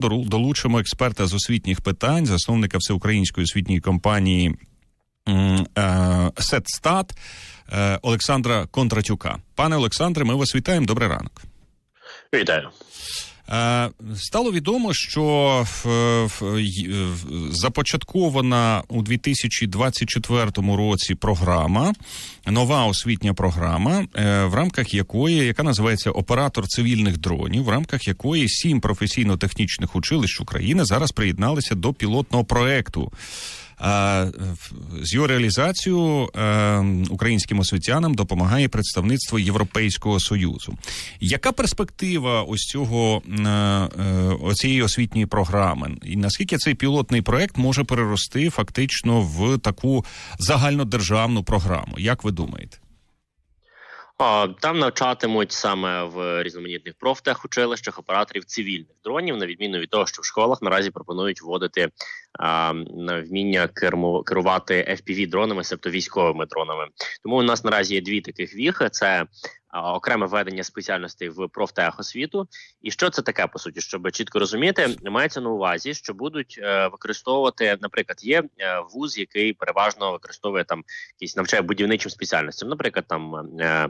Долучимо експерта з освітніх питань, засновника всеукраїнської освітньої компанії е, Сетстат е, Олександра Кондратюка. Пане Олександре, ми вас вітаємо. Добрий ранок. Вітаю. Е, Стало відомо, що започаткована у 2024 році програма, нова освітня програма, е, в рамках якої, яка називається Оператор цивільних дронів, в рамках якої сім професійно-технічних училищ України зараз приєдналися до пілотного проекту. А з його реалізацією е, українським освітянам допомагає представництво Європейського союзу. Яка перспектива ось цього е, е, оцієї освітньої програми? І наскільки цей пілотний проект може перерости фактично в таку загальнодержавну програму? Як ви думаєте? Там навчатимуть саме в різноманітних профтехучилищах операторів цивільних дронів, на відміну від того, що в школах наразі пропонують вводити а, на вміння керувати fpv дронами, себто військовими дронами. Тому у нас наразі є дві таких віхи: це окреме введення спеціальностей в профтехосвіту. І що це таке по суті? Щоб чітко розуміти, мається на увазі, що будуть е, використовувати, наприклад, є е, вуз, який переважно використовує там якісь навчає будівничим спеціальностям, наприклад, там е,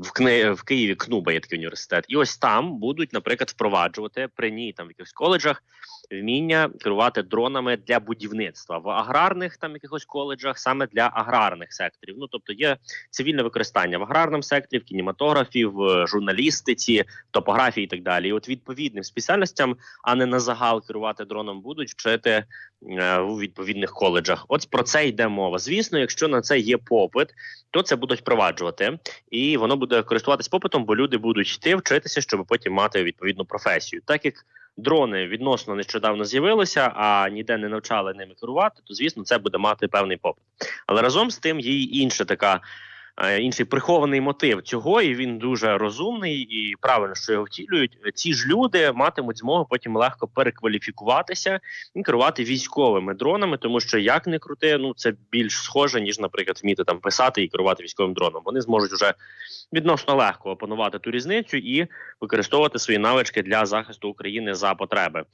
в Кни... в Києві КНУБА є такий університет, і ось там будуть, наприклад, впроваджувати при ній там в якихось коледжах вміння керувати дронами для будівництва в аграрних там якихось коледжах, саме для аграрних секторів. Ну тобто є цивільне використання в аграрному секторі, в кінематографі, в журналістиці, топографії і так далі. І от відповідним спеціальностям, а не на загал керувати дроном, будуть вчити е, у відповідних коледжах. От про це йде мова. Звісно, якщо на це є попит, то це будуть впроваджувати, і воно буде користуватись попитом, бо люди будуть йти вчитися, щоб потім мати відповідну професію. Так як дрони відносно нещодавно з'явилися, а ніде не навчали ними керувати, то звісно це буде мати певний попит. Але разом з тим є інша така. Е, Інший прихований мотив цього, і він дуже розумний і правильно, що його втілюють. Ці ж люди матимуть змогу потім легко перекваліфікуватися і керувати військовими дронами, тому що як не крути, ну це більш схоже, ніж, наприклад, вміти там писати і керувати військовим дроном. Вони зможуть вже відносно легко опанувати ту різницю і використовувати свої навички для захисту України за потреби.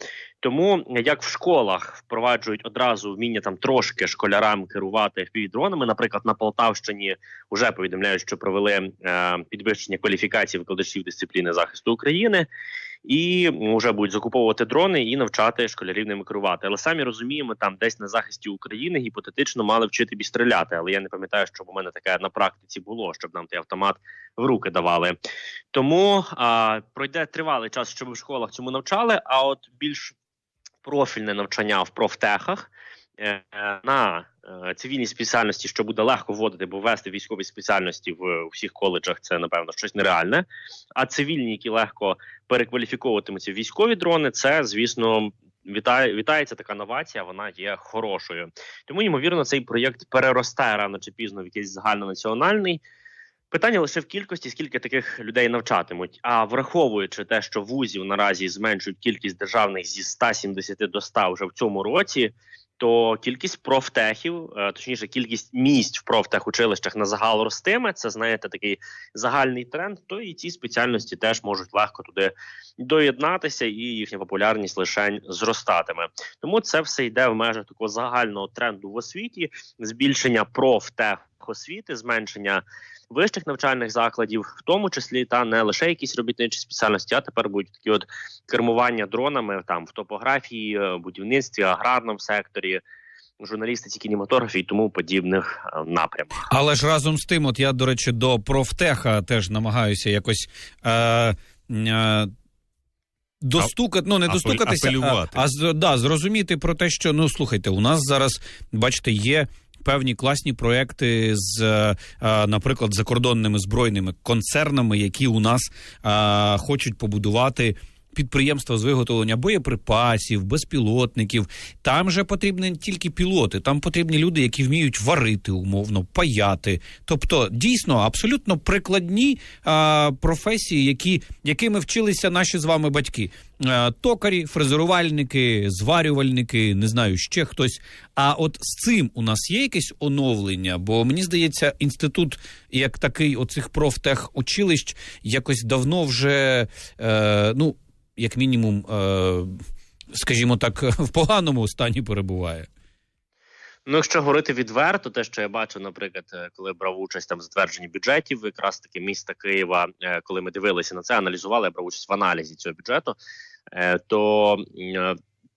Тому як в школах впроваджують одразу вміння там трошки школярам керувати FPV-дронами, наприклад, на Полтавщині вже повідомляють, що провели е, підвищення кваліфікації викладачів дисципліни захисту України. І вже будуть закуповувати дрони і навчати школярів ними керувати. Але самі розуміємо, там десь на захисті України гіпотетично мали вчити бі стріляти. Але я не пам'ятаю, щоб у мене таке на практиці було, щоб нам той автомат в руки давали. Тому а, пройде тривалий час, щоб в школах цьому навчали. А от більш профільне навчання в профтехах на е, цивільній спеціальності, що буде легко вводити, бо ввести військові спеціальності в всіх коледжах, це напевно щось нереальне. А цивільні, які легко перекваліфіковуватимуться військові дрони, це звісно. Вітає, вітається така новація, вона є хорошою. Тому, ймовірно, цей проєкт переросте рано чи пізно в якийсь загальнонаціональний. Питання лише в кількості, скільки таких людей навчатимуть. А враховуючи те, що вузів наразі зменшують кількість державних зі 170 до 100 вже в цьому році, то кількість профтехів, е, точніше, кількість місць в профтехучилищах на загал ростиме. Це знаєте, такий загальний тренд. То і ці спеціальності теж можуть легко туди доєднатися, і їхня популярність лише зростатиме. Тому це все йде в межах такого загального тренду в освіті, збільшення профтехосвіти, зменшення вищих навчальних закладів, в тому числі та не лише якісь робітничі спеціальності, а тепер будуть такі от кермування дронами там в топографії, е, будівництві, аграрному секторі. Журналістиці, кінематографії і тому подібних е, напрямах. Але ж разом з тим, от я, до речі, до профтеха теж намагаюся якось. Е, е, Достукати, ну не апель- достукатися, апелювати. а, а да, зрозуміти про те, що ну слухайте, у нас зараз, бачите, є певні класні проекти з, е, е, наприклад, закордонними збройними концернами, які у нас е, хочуть побудувати підприємства з виготовлення боєприпасів, безпілотників. Там же потрібні не тільки пілоти, там потрібні люди, які вміють варити умовно, паяти. Тобто, дійсно, абсолютно прикладні а, професії, які, якими вчилися наші з вами батьки. Токарі, фрезерувальники, зварювальники, не знаю, ще хтось. А от з цим у нас є якесь оновлення, бо мені здається, інститут як такий оцих профтехучилищ якось давно вже е, ну як мінімум, е, скажімо так, в поганому стані перебуває. Ну, якщо говорити відверто, те, що я бачу, наприклад, е, коли брав участь там в затвердженні бюджетів, якраз таки міста Києва, е, коли ми дивилися на це, аналізували, я брав участь в аналізі цього бюджету, то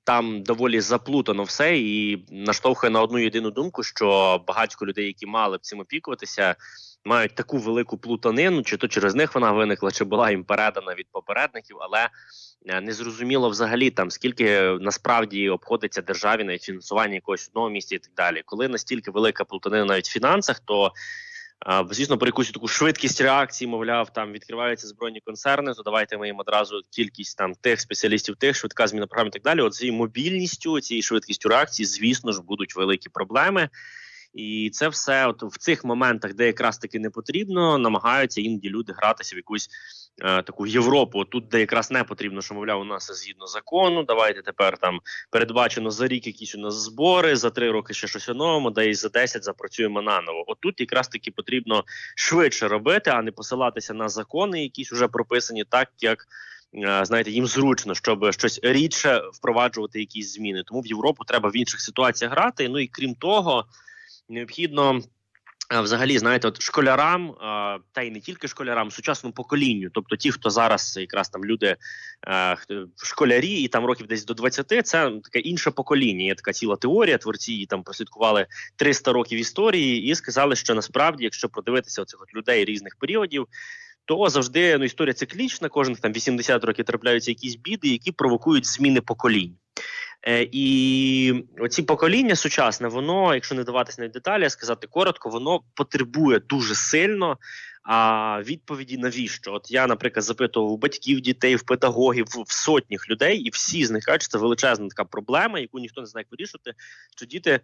там доволі заплутано все і наштовхує на одну єдину думку, що багатько людей, які мали б цим опікуватися, мають таку велику плутанину, чи то через них вона виникла, чи була їм передана від попередників, але е, не зрозуміло взагалі там скільки насправді обходиться державі навіть фінансування якогось одного місця і так далі. Коли настільки велика плутанина навіть в фінансах, то е, звісно, про якусь таку швидкість реакції, мовляв, там відкриваються збройні концерни, то давайте ми їм одразу кількість там тих спеціалістів, тих швидка зміна програм і так далі. От цією мобільністю, цією швидкістю реакції, звісно ж, будуть великі проблеми. І це все, от в цих моментах, де якраз таки не потрібно, намагаються іноді люди гратися в якусь е, таку Європу. Тут, де якраз не потрібно, що мовляв, у нас згідно закону. Давайте тепер там передбачено за рік якісь у нас збори, за три роки ще щось оновимо, де і за 10 запрацюємо наново. Отут якраз таки потрібно швидше робити, а не посилатися на закони, якісь вже прописані так, як. е, Знаєте, їм зручно, щоб щось рідше впроваджувати якісь зміни. Тому в Європу треба в інших ситуаціях грати. Ну і крім того, необхідно взагалі, знаєте, от школярам, та й не тільки школярам, сучасному поколінню, тобто ті, хто зараз якраз там люди а, хто- школярі, і там років десь до 20, це таке інше покоління. Є така ціла теорія. Творці її там прослідкували 300 років історії і сказали, що насправді, якщо продивитися оцих от людей різних періодів. То завжди ну історія циклічна, кожних там 80 років трапляються якісь біди, які провокують зміни поколінь. Е, і оці покоління сучасне, воно, якщо не даватись на деталі, а сказати коротко, воно потребує дуже сильно а, відповіді навіщо. От я, наприклад, запитував у батьків, дітей, в педагогів, в сотнях людей, і всі з них кажуть, що це величезна така проблема, яку ніхто не знає, як вирішувати. Що діти,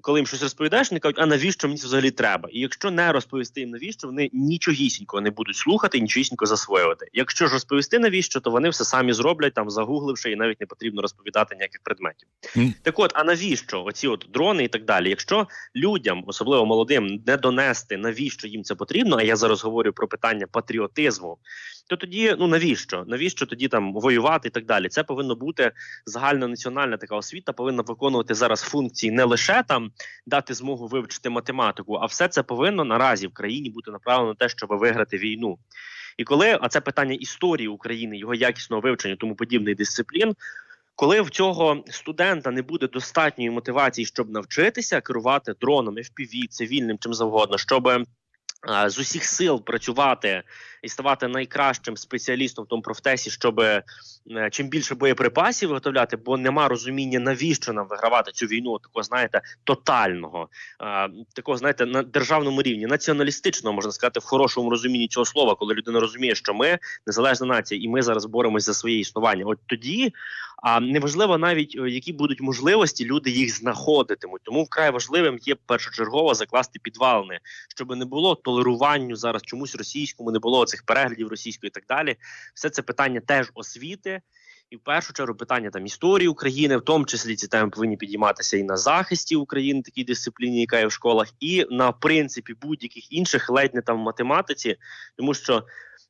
коли їм щось розповідаєш, вони кажуть, а навіщо мені це взагалі треба? І якщо не розповісти їм навіщо, вони нічогісінько не будуть слухати нічогісінько засвоювати. Якщо ж розповісти навіщо, то вони все самі зроблять там, загугливши, і навіть не потрібно розповідати ніяких предметів. Мгм. Так от, а навіщо оці от дрони і так далі? Якщо людям, особливо молодим, не донести навіщо їм це потрібно, а я зараз говорю про питання патріотизму, то тоді ну навіщо? Навіщо тоді там воювати і так далі? Це повинно бути загальнонаціональна така освіта, повинна виконувати зараз функції не лише там дати змогу вивчити математику, а все це повинно наразі в країні бути направлено на те, щоб виграти війну. І коли а це питання історії України, його якісного вивчення, тому подібних дисциплін. Коли в цього студента не буде достатньої мотивації, щоб навчитися керувати дроном, FPV, цивільним чим завгодно, щоб з усіх сил працювати і ставати найкращим спеціалістом в тому профтесі, щоб е, чим більше боєприпасів виготовляти, бо нема розуміння, навіщо нам вигравати цю війну, такого знаєте, тотального, е, такого знаєте, на державному рівні, націоналістичного можна сказати, в хорошому розумінні цього слова, коли людина розуміє, що ми незалежна нація, і ми зараз боремося за своє існування. От тоді а неважливо навіть е, які будуть можливості, люди їх знаходитимуть. Тому вкрай важливим є першочергово закласти підвалини, щоб не було толеруванню зараз чомусь російському, не було цих переглядів російської і так далі. Все це питання теж освіти. І в першу чергу питання там історії України, в тому числі ці теми повинні підійматися і на захисті України, такій дисципліні, яка є в школах, і на принципі будь-яких інших, ледь не там в математиці, тому що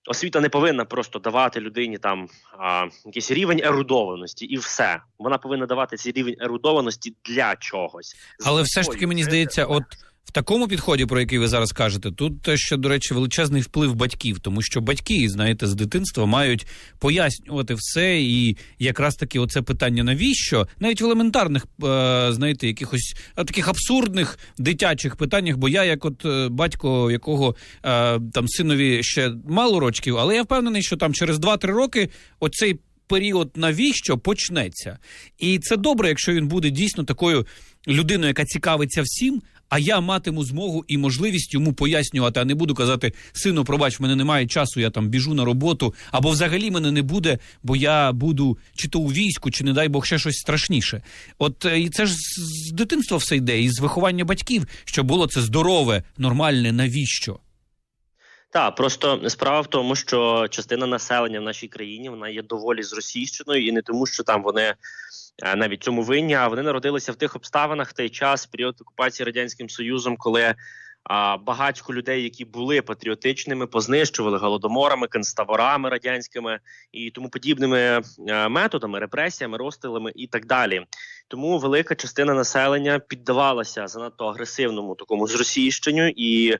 освіта не повинна просто давати людині там а, якийсь рівень ерудованості, і все. Вона повинна давати цей рівень ерудованості для чогось. Але все ж таки мені здається, от в такому підході, про який ви зараз кажете, тут те, що, до речі, величезний вплив батьків, тому що батьки, знаєте, з дитинства мають пояснювати все, і якраз таки оце питання навіщо, навіть в елементарних, е, знаєте, якихось е, таких абсурдних дитячих питаннях, бо я, як от е, батько, якого там синові ще мало рочків, але я впевнений, що там через 2-3 роки оцей. Період навіщо почнеться, і це добре, якщо він буде дійсно такою людиною, яка цікавиться всім. А я матиму змогу і можливість йому пояснювати, а не буду казати: сину, пробач, в мене немає часу, я там біжу на роботу, або взагалі мене не буде, бо я буду чи то у війську, чи не дай Бог ще щось страшніше. От е, і це ж з- дитинства все йде, і з виховання батьків, щоб було це здорове, нормальне, навіщо? Так, просто справа в тому, що частина населення в нашій країні вона є доволі зросійщеною, і не тому, що там вони навіть цьому винні, а вони народилися в тих обставинах в той час, період окупації радянським союзом, коли а, багатько людей, які були патріотичними, познищували голодоморами, концтаборами радянськими і тому подібними е, методами, репресіями, розстрілами і так далі. Тому велика частина населення піддавалася занадто агресивному такому зросійщенню і.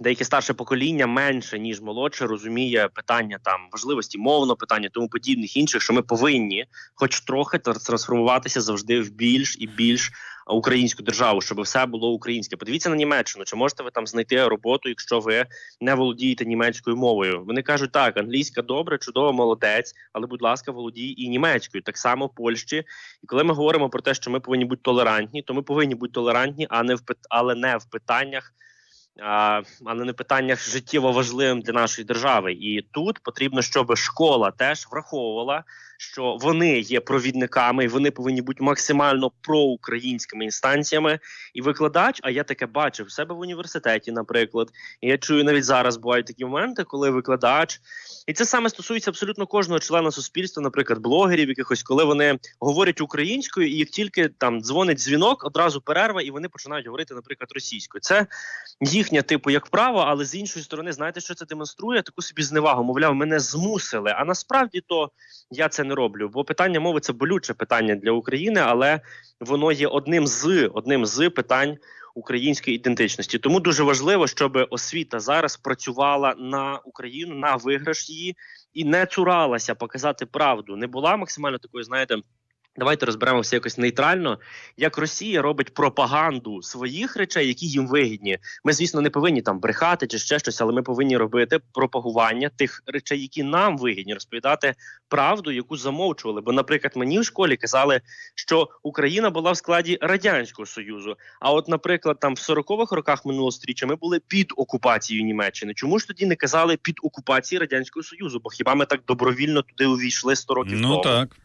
Деяке старше покоління менше ніж молодше розуміє питання там важливості мовного питання, тому подібних інших, що ми повинні, хоч трохи тр- трансформуватися завжди в більш і більш українську державу, щоб все було українське. Подивіться на Німеччину. Чи можете ви там знайти роботу, якщо ви не володієте німецькою мовою? Вони кажуть, так, англійська добре, чудово, молодець, але будь ласка, володій і німецькою. Так само Польщі. І коли ми говоримо про те, що ми повинні бути толерантні, то ми повинні бути толерантні, а не в але не в питаннях. Але не питаннях життєво важливим для нашої держави, і тут потрібно, щоб школа теж враховувала, що вони є провідниками, і вони повинні бути максимально проукраїнськими інстанціями. І викладач, а я таке бачив в себе в університеті, наприклад. І я чую навіть зараз бувають такі моменти, коли викладач, і це саме стосується абсолютно кожного члена суспільства, наприклад, блогерів, якихось, коли вони говорять українською, і як тільки там дзвонить дзвінок, одразу перерва, і вони починають говорити, наприклад, російською. Це їхня, типу, як право, але з іншої сторони, знаєте, що це демонструє? Таку собі зневагу, мовляв, мене змусили. А насправді то я це не роблю. Бо питання мови це болюче питання для України, але воно є одним з одним з питань української ідентичності. Тому дуже важливо, щоб освіта зараз працювала на Україну на виграш її і не цуралася показати правду. Не була максимально такою, знаєте. Давайте розберемося якось нейтрально, як Росія робить пропаганду своїх речей, які їм вигідні. Ми, звісно, не повинні там брехати чи ще щось, але ми повинні робити пропагування тих речей, які нам вигідні, розповідати правду, яку замовчували. Бо, наприклад, мені в школі казали, що Україна була в складі радянського союзу. А от, наприклад, там в 40-х роках минулого сторіччя ми були під окупацією Німеччини. Чому ж тоді не казали під окупацією радянського союзу? Бо хіба ми так добровільно туди увійшли 100 років Ну тому? так.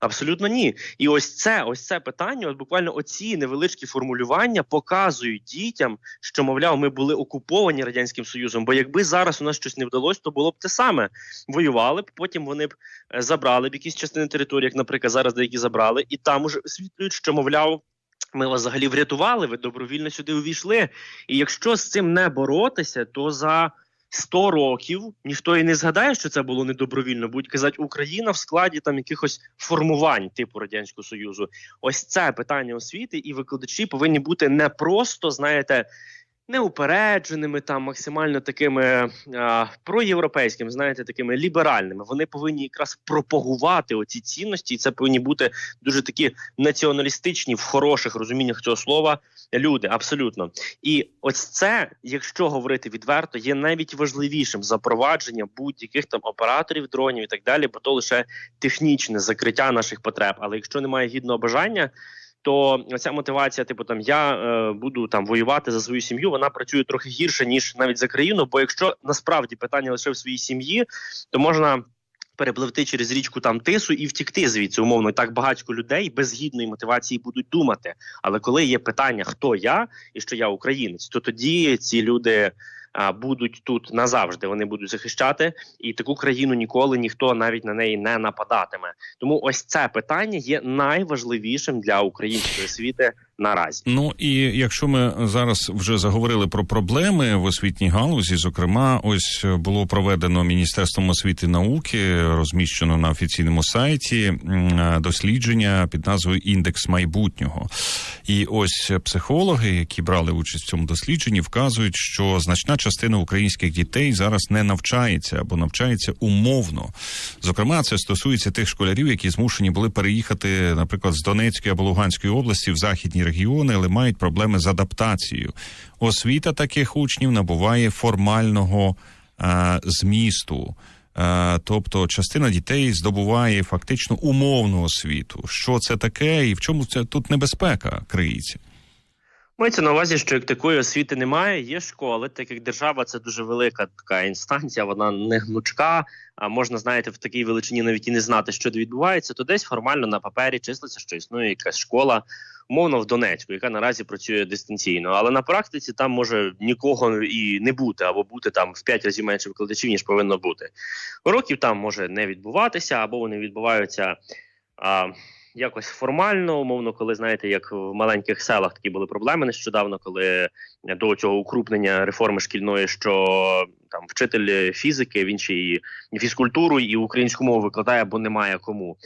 Абсолютно ні. І ось це, ось це питання, от буквально оці невеличкі формулювання показують дітям, що мовляв, ми були окуповані радянським союзом. Бо якби зараз у нас щось не вдалося, то було б те саме. Воювали б, потім вони б е, забрали б якісь частини території, як, наприклад, зараз деякі забрали, і там уже освітлюють, що мовляв. Ми вас взагалі врятували, ви добровільно сюди увійшли. І якщо з цим не боротися, то за 100 років ніхто і не згадає, що це було недобровільно. Будуть казати, Україна в складі там якихось формувань типу радянського союзу. Ось це питання освіти, і викладачі повинні бути не просто, знаєте. Неупередженими там максимально такими а, проєвропейськими, знаєте, такими ліберальними. Вони повинні якраз пропагувати оці цінності, і це повинні бути дуже такі націоналістичні в хороших розуміннях цього слова люди. Абсолютно, і ось це, якщо говорити відверто, є навіть важливішим запровадження будь-яких там операторів дронів і так далі, бо то лише технічне закриття наших потреб. Але якщо немає гідного бажання. То ця мотивація, типу, там я е, буду там воювати за свою сім'ю, вона працює трохи гірше ніж навіть за країну. Бо якщо насправді питання лише в своїй сім'ї, то можна перепливти через річку там тису і втікти звідси. Умовно, так багатько людей без гідної мотивації будуть думати. Але коли є питання, хто я і що я українець, то тоді ці люди. Будуть тут назавжди, вони будуть захищати, і таку країну ніколи ніхто навіть на неї не нападатиме. Тому ось це питання є найважливішим для української освіти наразі. Ну і якщо ми зараз вже заговорили про проблеми в освітній галузі, зокрема, ось було проведено міністерством освіти і науки, розміщено на офіційному сайті дослідження під назвою Індекс майбутнього. І ось психологи, які брали участь в цьому дослідженні, вказують, що значна частина українських дітей зараз не навчається або навчається умовно. Зокрема, це стосується тих школярів, які змушені були переїхати, наприклад, з Донецької або Луганської області в західні регіони, але мають проблеми з адаптацією. Освіта таких учнів набуває формального е, змісту. Е, Тобто частина дітей здобуває фактично умовну освіту. Що це таке, і в чому це тут небезпека криється? Мається на увазі, що як такої освіти немає, є школи, так як держава це дуже велика така інстанція, вона не гнучка. А можна, знаєте, в такій величині навіть і не знати, що відбувається, то десь формально на папері числиться, що існує якась школа, умовно в Донецьку, яка наразі працює дистанційно. Але на практиці там може нікого і не бути, або бути там в 5 разів менше викладачів, ніж повинно бути. Уроків там може не відбуватися, або вони відбуваються а, якось формально, умовно, коли знаєте, як в маленьких селах такі були проблеми нещодавно, коли до цього укрупнення реформи шкільної, що там вчитель фізики, він ще і фізкультуру і українську мову викладає, бо немає кому.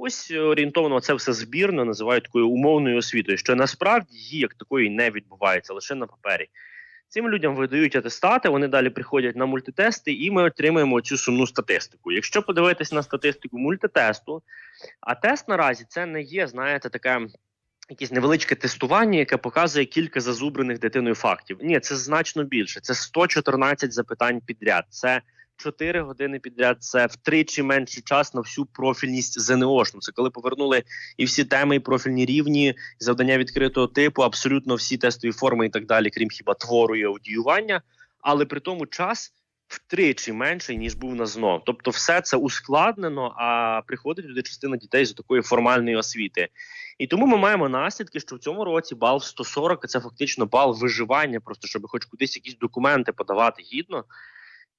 Ось орієнтовно це все збірно називають такою умовною освітою, що насправді її як такої не відбувається лише на папері. Цим людям видають атестати, вони далі приходять на мультитести, і ми отримаємо цю сумну статистику. Якщо подивитись на статистику мультитесту, а тест наразі це не є, знаєте, таке якесь невеличке тестування, яке показує кілька зазубрених дитиною фактів. Ні, це значно більше. Це 114 запитань підряд. Це 4 години підряд. Це втричі менший час на всю профільність ЗНОшну. Це коли повернули і всі теми, і профільні рівні, і завдання відкритого типу, абсолютно всі тестові форми і так далі, крім хіба твору і аудіювання. Але при тому час втричі менший ніж був на ЗНО. Тобто, все це ускладнено, а приходить туди частина дітей з такої формальної освіти. І тому ми маємо наслідки, що в цьому році бал в 140 – це фактично бал виживання, просто щоб хоч кудись якісь документи подавати гідно.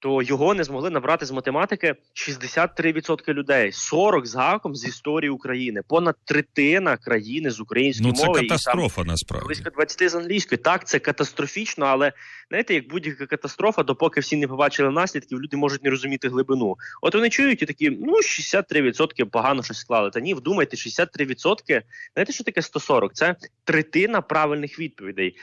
То його не змогли набрати з математики 63% людей, 40 з гаком з історії України, понад третина країни з української Ну це мови і там насправді. близько 20 з англійської. Так, це катастрофічно, але знаєте, як будь-яка катастрофа, допоки всі не побачили наслідків, люди можуть не розуміти глибину. От вони чують і такі, ну 63% погано щось склали. Та ні, вдумайте, 63%, знаєте, що таке 140? Це третина правильних відповідей.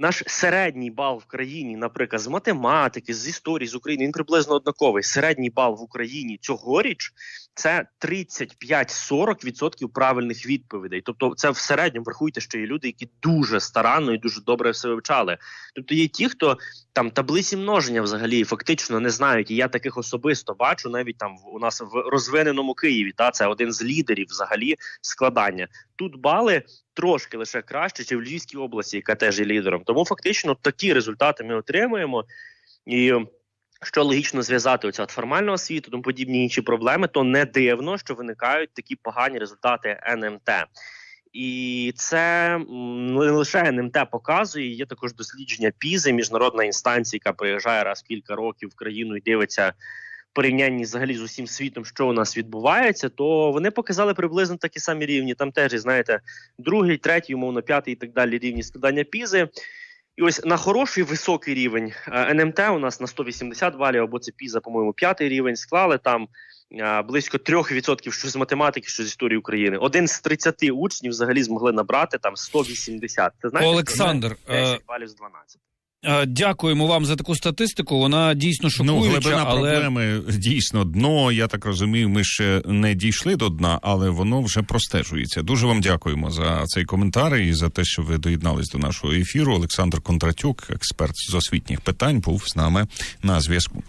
Наш середній бал в країні, наприклад, з математики, з історії з України, він приблизно однаковий. Середній бал в Україні цьогоріч це 35-40% правильних відповідей. Тобто, це в середньому врахуйте, що є люди, які дуже старанно і дуже добре все вивчали. Тобто є ті, хто там таблиці множення взагалі фактично не знають. І я таких особисто бачу навіть там у нас в розвиненому Києві. Та це один з лідерів взагалі складання. Тут бали трошки лише краще, чи в Львівській області, яка теж є лідером. Тому фактично такі результати ми отримуємо. І що логічно зв'язати оця от формальна освіта, тому подібні інші проблеми, то не дивно, що виникають такі погані результати НМТ. І це не лише НМТ показує, є також дослідження ПІЗи, міжнародна інстанція, яка приїжджає раз в кілька років в країну і дивиться порівнянні взагалі з усім світом, що у нас відбувається, то вони показали приблизно такі самі рівні. Там теж, знаєте, другий, третій, умовно, п'ятий і так далі рівні складання ПІЗи. І ось на хороший високий рівень е, НМТ у нас на 180 балів, або це ПІЗа, по-моєму, п'ятий рівень склали там е, близько 3% що з математики, що з історії України. Один з 30 учнів взагалі змогли набрати там 180. Це знаєте, Олександр, 10 е, балів з 12. Е, Дякуємо вам за таку статистику. Вона дійсно Ну, глибина але проблеми дійсно дно. Я так розумію, ми ще не дійшли до дна, але воно вже простежується. Дуже вам дякуємо за цей коментар і за те, що ви доєднались до нашого ефіру. Олександр Кондратюк, експерт з освітніх питань, був з нами на зв'язку.